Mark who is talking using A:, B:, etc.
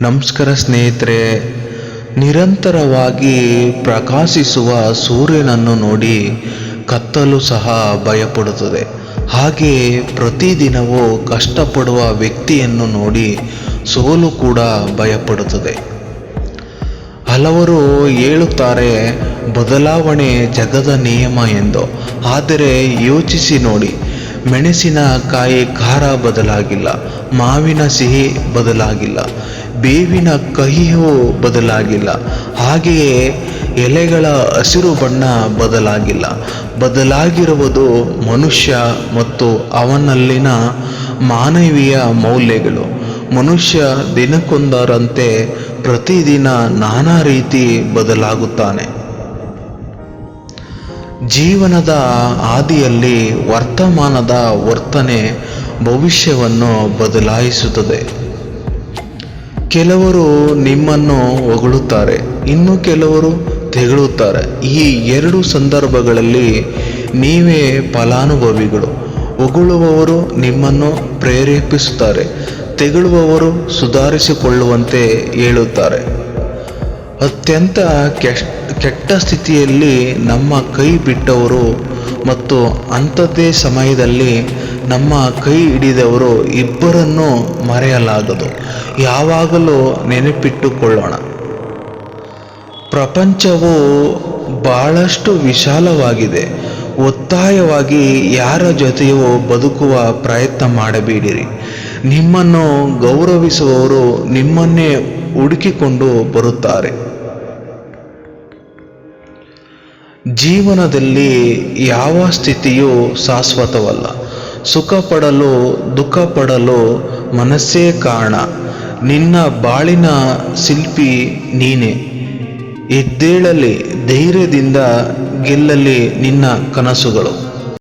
A: ನಮಸ್ಕಾರ ಸ್ನೇಹಿತರೆ, ನಿರಂತರವಾಗಿ ಪ್ರಕಾಶಿಸುವ ಸೂರ್ಯನನ್ನು ನೋಡಿ ಕತ್ತಲು ಸಹ ಭಯಪಡುತ್ತದೆ. ಹಾಗೆ ಪ್ರತಿದಿನವೂ ಕಷ್ಟಪಡುವ ವ್ಯಕ್ತಿಯನ್ನು ನೋಡಿ ಸೋಲು ಕೂಡ ಭಯಪಡುತ್ತದೆ. ಹಲವರು ಹೇಳುತ್ತಾರೆ, ಬದಲಾವಣೆ ಜಗದ ನಿಯಮ ಎಂದು. ಆದರೆ ಯೋಚಿಸಿ ನೋಡಿ ಮೆಣಸಿನಕಾಯಿ ಖಾರ ಬದಲಾಗಿಲ್ಲ, ಮಾವಿನ ಸಿಹಿ ಬದಲಾಗಿಲ್ಲ, ಬೇವಿನ ಕಹಿಯೂ ಬದಲಾಗಿಲ್ಲ, ಹಾಗೆಯೇ ಎಲೆಗಳ ಹಸಿರು ಬಣ್ಣ ಬದಲಾಗಿಲ್ಲ. ಬದಲಾಗಿರುವುದು ಮನುಷ್ಯ ಮತ್ತು ಅವನಲ್ಲಿನ ಮಾನವೀಯ ಮೌಲ್ಯಗಳು. ಮನುಷ್ಯ ದಿನಕ್ಕೊಂದರಂತೆ ಪ್ರತಿದಿನ ನಾನಾ ರೀತಿ ಬದಲಾಗುತ್ತಾನೆ. ಜೀವನದ ಹಾದಿಯಲ್ಲಿ ವರ್ತಮಾನದ ವರ್ತನೆ ಭವಿಷ್ಯವನ್ನು ಬದಲಾಯಿಸುತ್ತದೆ. ಕೆಲವರು ನಿಮ್ಮನ್ನು ಹೊಗಳುತ್ತಾರೆ, ಇನ್ನು ಕೆಲವರು ತೆಗಳುತ್ತಾರೆ. ಈ ಎರಡು ಸಂದರ್ಭಗಳಲ್ಲಿ ನೀವೇ ಫಲಾನುಭವಿಗಳು. ಹೊಗಳುವವರು ನಿಮ್ಮನ್ನು ಪ್ರೇರೇಪಿಸುತ್ತಾರೆ, ತೆಗಳುವವರು ಸುಧಾರಿಸಿಕೊಳ್ಳುವಂತೆ ಹೇಳುತ್ತಾರೆ. ಅತ್ಯಂತ ಕೆಟ್ಟ ಸ್ಥಿತಿಯಲ್ಲಿ ನಮ್ಮ ಕೈ ಬಿಟ್ಟವರು ಮತ್ತು ಅಂಥದ್ದೇ ಸಮಯದಲ್ಲಿ ನಮ್ಮ ಕೈ ಹಿಡಿದವರು ಇಬ್ಬರನ್ನೂ ಮರೆಯಲಾಗದು. ಯಾವಾಗಲೂ ನೆನಪಿಟ್ಟುಕೊಳ್ಳೋಣ. ಪ್ರಪಂಚವು ಬಹಳಷ್ಟು ವಿಶಾಲವಾಗಿದೆ. ಒತ್ತಾಯವಾಗಿ ಯಾರ ಜೊತೆಯೂ ಬದುಕುವ ಪ್ರಯತ್ನ ಮಾಡಬೇಡಿರಿ. ನಿಮ್ಮನ್ನು ಗೌರವಿಸುವವರು ನಿಮ್ಮನ್ನೇ ಹುಡುಕಿಕೊಂಡು ಬರುತ್ತಾರೆ. ಜೀವನದಲ್ಲಿ ಯಾವ ಸ್ಥಿತಿಯೂ ಶಾಶ್ವತವಲ್ಲ. ಸುಖ ಪಡಲು ದುಃಖ ಪಡಲು ಮನಸ್ಸೇ ಕಾರಣ. ನಿನ್ನ ಬಾಳಿನ ಶಿಲ್ಪಿ ನೀನೆ. ಎದ್ದೇಳಲಿ, ಧೈರ್ಯದಿಂದ ಗೆಲ್ಲಲಿ ನಿನ್ನ ಕನಸುಗಳು.